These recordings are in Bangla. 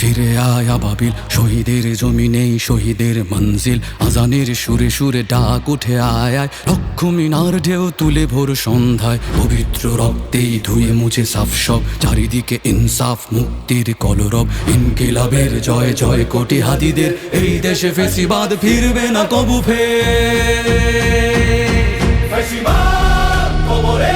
ফিরে আয় আবাবিল শহীদের জমিনেই শহীদের মঞ্জিল। আজানের সুরে সুরে ডাক উঠে আয় আয় লক্ষ মিনার ঢেউ তুলে ভোর সন্ধ্যায়। পবিত্র রক্তেই ধুয়ে মুছে সাফ সব, চারিদিকে ইনসাফ, মুক্তির কলরব। ইনকিলাবের জয় জয় কোটি হাতিদের এই দেশে ফেসিবাদ ফিরবে না কবু ফের। ফেসিবাদ খবরের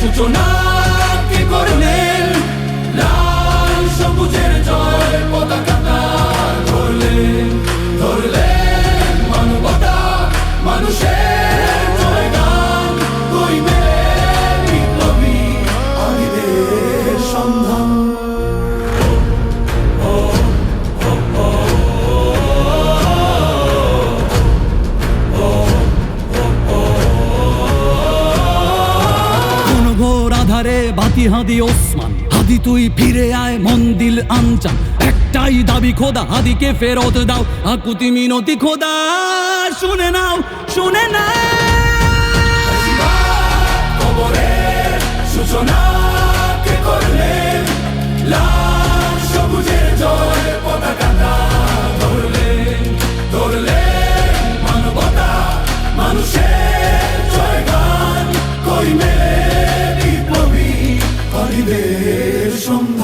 সূচনা কে করলেন ঘোর আধারে বাতি হাদি ওসমান। হাদি তুই ফিরে আয় মন্দিল আনচা একটাই দাবি খোদা, হাদিকে ফেরত দাও। আকুতি মিনতি খোদা, শুনে নাও শুনে নাও।